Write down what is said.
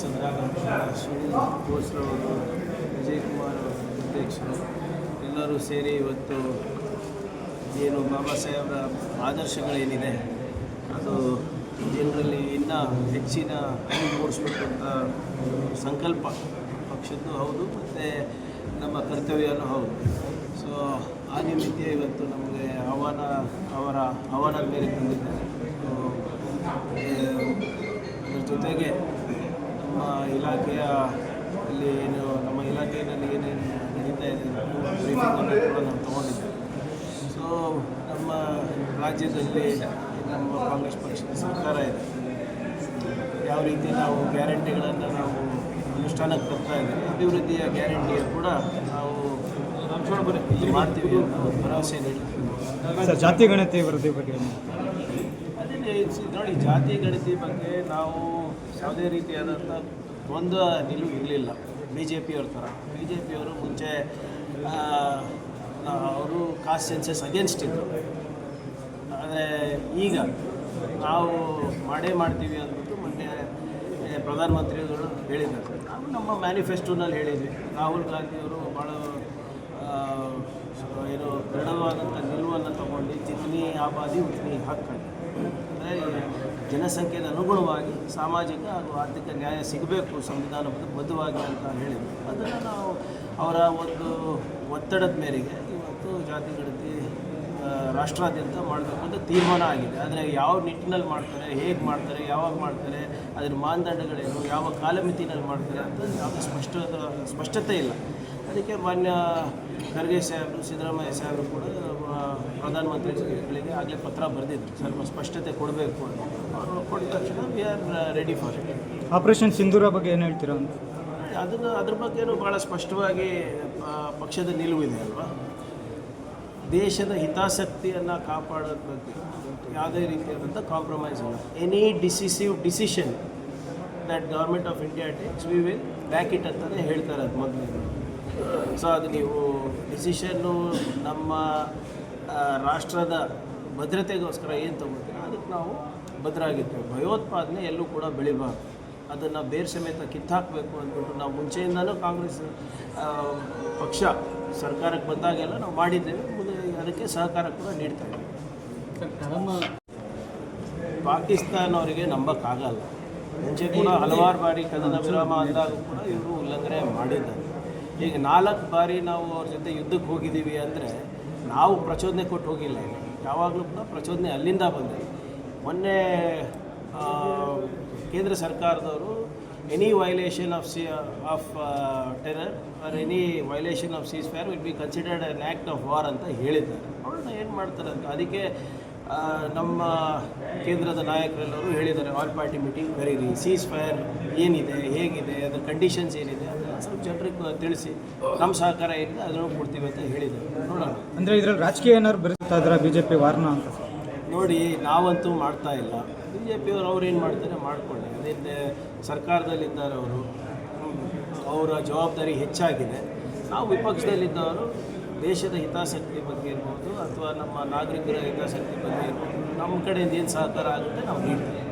ಸುನೀಲ್ ಬೋಸ್ರವರು ವಿಜಯ್ ಕುಮಾರ್ ಅಧ್ಯಕ್ಷರು, ಎಲ್ಲರೂ ಸೇರಿ ಇವತ್ತು ಏನು ಬಾಬಾ ಸಾಹೇಬರ ಆದರ್ಶಗಳೇನಿದೆ, ಅದು ಜನರಲ್ಲಿ ಇನ್ನೂ ಹೆಚ್ಚಿನ ಮೂಡಿಸ್ಬೇಕು ಅಂತ ಸಂಕಲ್ಪ. ಪಕ್ಷದ್ದು ಹೌದು, ಮತ್ತು ನಮ್ಮ ಕರ್ತವ್ಯನೂ ಹೌದು. ಸೊ ಆ ನಿಮಿತ್ತ ಇವತ್ತು ನಮಗೆ ಆಹ್ವಾನ, ಅವರ ಆಹ್ವಾನದ ಮೇಲೆ ತಂದಿದ್ದಾರೆ. ಇಲಾಖೆಯ ಅಲ್ಲಿ ಏನು ನಮ್ಮ ಇಲಾಖೆಯಲ್ಲಿ ಏನೇನು ನಡೀತಾ ಇದೆ ಕೂಡ ನಾವು ತೊಗೊಂಡಿದ್ದೇವೆ. ಸೊ ನಮ್ಮ ರಾಜ್ಯದಲ್ಲಿ ನಮ್ಮ ಕಾಂಗ್ರೆಸ್ ಪಕ್ಷದ ಸರ್ಕಾರ ಇದೆ. ಯಾವ ರೀತಿ ನಾವು ಗ್ಯಾರಂಟಿಗಳನ್ನು ನಾವು ಅನುಷ್ಠಾನಕ್ಕೆ ತರ್ತಾ ಇದ್ದೀವಿ ಅಭಿವೃದ್ಧಿಯ ಗ್ಯಾರಂಟಿಯ ಕೂಡ ನಾವು ಮಾಡ್ತೀವಿ ಅಂತ ಒಂದು ಭರವಸೆ ನೀಡ್ತೀವಿ ಜಾತಿ ಗಣತಿ ವರದಿ ಬಗ್ಗೆ ಅದೇ ನೋಡಿ ಜಾತಿ ಗಣತಿ ಬಗ್ಗೆ ನಾವು ಯಾವುದೇ ರೀತಿಯಾದಂಥ ದ್ವಂದ್ವ ನಿಲುವು ಇರಲಿಲ್ಲ. ಬಿ ಜೆ ಪಿಯವ್ರ ಥರ. ಬಿ ಜೆ ಪಿಯವರು ಮುಂಚೆ ಅವರು ಕಾಸ್ಟ್ ಸೆನ್ಸಸ್ ಅಗೇನ್ಸ್ಟ್ ಇದ್ದರು ಆದರೆ ಈಗ ನಾವು ಮಾಡೇ ಮಾಡ್ತೀವಿ ಅಂದ್ಬಿಟ್ಟು ಮೊನ್ನೆ ಪ್ರಧಾನಮಂತ್ರಿಗಳು ಹೇಳಿದ್ದಾರೆ. ನಾವು ನಮ್ಮ ಮ್ಯಾನಿಫೆಸ್ಟೋನಲ್ಲಿ ಹೇಳಿದ್ವಿ. ರಾಹುಲ್ ಗಾಂಧಿಯವರು ಭಾಳ ಏನು ದೃಢವಾದಂಥ ನಿಲುವನ್ನು ತಗೊಂಡು ಜಿತ್ನಿ ಆಬಾದಿ ಉತ್ನಿ ಹಕ್ಕು. ಅಂದರೆ ಜನಸಂಖ್ಯೆಗೆ ಅನುಗುಣವಾಗಿ ಸಾಮಾಜಿಕ ಹಾಗೂ ಆರ್ಥಿಕ ನ್ಯಾಯ ಸಿಗಬೇಕು ಸಂವಿಧಾನಬದ್ಧವಾಗಿ ಅಂತ ಹೇಳಿದರು. ಅದನ್ನು ನಾವು ಅವರ ಒಂದು ಒತ್ತಡದ ಮೇರೆಗೆ ಇವತ್ತು ಜಾತಿ, ಗಣತಿ ರಾಷ್ಟ್ರಾದ್ಯಂತ ಮಾಡಬೇಕು ಅಂತ ತೀರ್ಮಾನ ಆಗಿದೆ. ಆದರೆ ಯಾವ ನಿಟ್ಟಿನಲ್ಲಿ ಮಾಡ್ತಾರೆ ಹೇಗೆ ಮಾಡ್ತಾರೆ ಯಾವಾಗ ಮಾಡ್ತಾರೆ ಅದರ ಮಾನದಂಡಗಳೇನು ಯಾವ ಕಾಲಮಿತಿನಲ್ಲಿ ಮಾಡ್ತಾರೆ ಅಂತ ಯಾವುದೇ ಸ್ಪಷ್ಟ ಸ್ಪಷ್ಟತೆ ಇಲ್ಲ. ಅದಕ್ಕೆ ಮಾನ್ಯ ಖರ್ಗೆ ಸಾಹೇಬರು ಸಿದ್ದರಾಮಯ್ಯ ಸಾಹೇಬರು ಕೂಡ ಪ್ರಧಾನಮಂತ್ರಿಗಳಿಗೆ ಆಗಲೇ ಪತ್ರ ಬರೆದಿದ್ರು. ಸ್ವಲ್ಪ ಸ್ಪಷ್ಟತೆ ಕೊಡಬೇಕು ಅಂತ. ಅವರು ಕೊಟ್ಟ ತಕ್ಷಣ we are ready for it operation Sindoor ಬಗ್ಗೆ ಏನು ಹೇಳ್ತೀರಾ ಅಂತ? ಅದನ್ನು ಅದ್ರ ಬಗ್ಗೆನೂ ಭಾಳ ಸ್ಪಷ್ಟವಾಗಿ ಪಕ್ಷದ ಪಕ್ಷದ ನಿಲುವಿದೆ ಅಲ್ವಾ? ದೇಶದ ಹಿತಾಸಕ್ತಿಯನ್ನು ಕಾಪಾಡೋದ್ರ ಬಗ್ಗೆ ಯಾವುದೇ ರೀತಿಯಾದಂಥ ಕಾಂಪ್ರಮೈಸ್ ಇಲ್ಲ. Any decisive decision that government of India takes we will back it ಅಂತಲೇ ಹೇಳ್ತಾರೆ ಅದು ಮೊದಲು ಸೊ ಅದು ನೀವು ಡಿಸಿಷನ್ನು ನಮ್ಮ ರಾಷ್ಟ್ರದ ಭದ್ರತೆಗೋಸ್ಕರ ಏನು ತಗೋತೀವಿ ಅದಕ್ಕೆ ನಾವು ಭದ್ರಾಗಿರ್ತೇವೆ ಭಯೋತ್ಪಾದನೆ ಎಲ್ಲೂ ಕೂಡ ಬೆಳಿಬಾರ್ದು. ಅದನ್ನು ಬೇರೆ ಸಮೇತ ಕಿತ್ತಾಕಬೇಕು ಅಂದ್ಬಿಟ್ಟು ನಾವು ಮುಂಚೆಯಿಂದನೂ ಕಾಂಗ್ರೆಸ್ ಪಕ್ಷ ಸರ್ಕಾರಕ್ಕೆ ಬಂದಾಗೆಲ್ಲ ನಾವು ಮಾಡಿದ್ದೇವೆ. ಮುಂದೆ ಅದಕ್ಕೆ ಸಹಕಾರ ಕೂಡ ನೀಡ್ತಾ ಇದ್ದೀವಿ ಪಾಕಿಸ್ತಾನ ಅವರಿಗೆ ನಂಬಕ್ಕಾಗಲ್ಲ ಮುಂಚೆ ಕೂಡ ಹಲವಾರು ಬಾರಿ ಕದನ ವಿರಾಮ ಅಂದಾಗ ಕೂಡ ಇವರು ಉಲ್ಲಂಘನೆ ಮಾಡಿದ್ದಾರೆ. ಈಗ ನಾಲ್ಕು ಬಾರಿ ನಾವು ಅವ್ರ ಜೊತೆ ಯುದ್ಧಕ್ಕೆ ಹೋಗಿದ್ದೀವಿ ಅಂದರೆ ನಾವು ಪ್ರಚೋದನೆ ಕೊಟ್ಟು ಹೋಗಿಲ್ಲ ಯಾವಾಗಲೂ ಕೂಡ ಪ್ರಚೋದನೆ ಅಲ್ಲಿಂದ ಬಂದಿದೆ. ಮೊನ್ನೆ ಕೇಂದ್ರ ಸರ್ಕಾರದವರು any violation of C of terror or any violation of cease fire will be considered an act of war ಅಂತ ಹೇಳಿದ್ದಾರೆ. ಅವ್ರನ್ನ ಏನು ಮಾಡ್ತಾರೆ ಅಂತ ಅದಕ್ಕೆ ನಮ್ಮ ಕೇಂದ್ರದ ನಾಯಕರೆಲ್ಲರೂ ಹೇಳಿದ್ದಾರೆ. ಆಲ್ ಪಾರ್ಟಿ ಮೀಟಿಂಗ್ ಕರೀರಿ ಸೀಸ್ ಫೈರ್ ಏನಿದೆ, ಹೇಗಿದೆ, ಅದರ ಕಂಡೀಷನ್ಸ್ ಏನಿದೆ ಅದನ್ನು ಸ್ವಲ್ಪ ಜನರಿಗೆ ತಿಳಿಸಿ. ನಮ್ಮ ಸಹಕಾರ ಏನಿದೆ ಅದನ್ನು ಕೊಡ್ತೀವಿ ಅಂತ ಹೇಳಿದ್ದಾರೆ. ನೋಡೋಣ. ಅಂದರೆ ಇದರಲ್ಲಿ ರಾಜಕೀಯ ಏನಾದ್ರು ಬರುತ್ತಾ ಇದ್ರ ಬಿ ಜೆ ಪಿ ವಾರ್ನ ಅಂತ? ನೋಡಿ, ನಾವಂತೂ ಮಾಡ್ತಾ ಇಲ್ಲ. ಬಿ ಜೆ ಪಿಯವರು ಅವ್ರು ಏನು ಮಾಡ್ತಾರೆ ಮಾಡ್ಕೊಳ್ಳಿ. ಅದೇನು ಸರ್ಕಾರದಲ್ಲಿದ್ದಾರೆ ಅವರು ಅವರ ಜವಾಬ್ದಾರಿ ಹೆಚ್ಚಾಗಿದೆ. ನಾವು ವಿಪಕ್ಷದಲ್ಲಿದ್ದವರು ದೇಶದ ಹಿತಾಸಕ್ತಿ ಬಗ್ಗೆ ಇರ್ಬೋದು, ಅಥವಾ ನಮ್ಮ ನಾಗರಿಕರ ಹಿತಾಸಕ್ತಿ ಬಗ್ಗೆ ಇರ್ಬೋದು ನಮ್ಮ ಕಡೆಯಿಂದ ಏನು ಸಹಕಾರ ಆಗುತ್ತೆ, ನಾವು ನೀಡ್ತೀವಿ.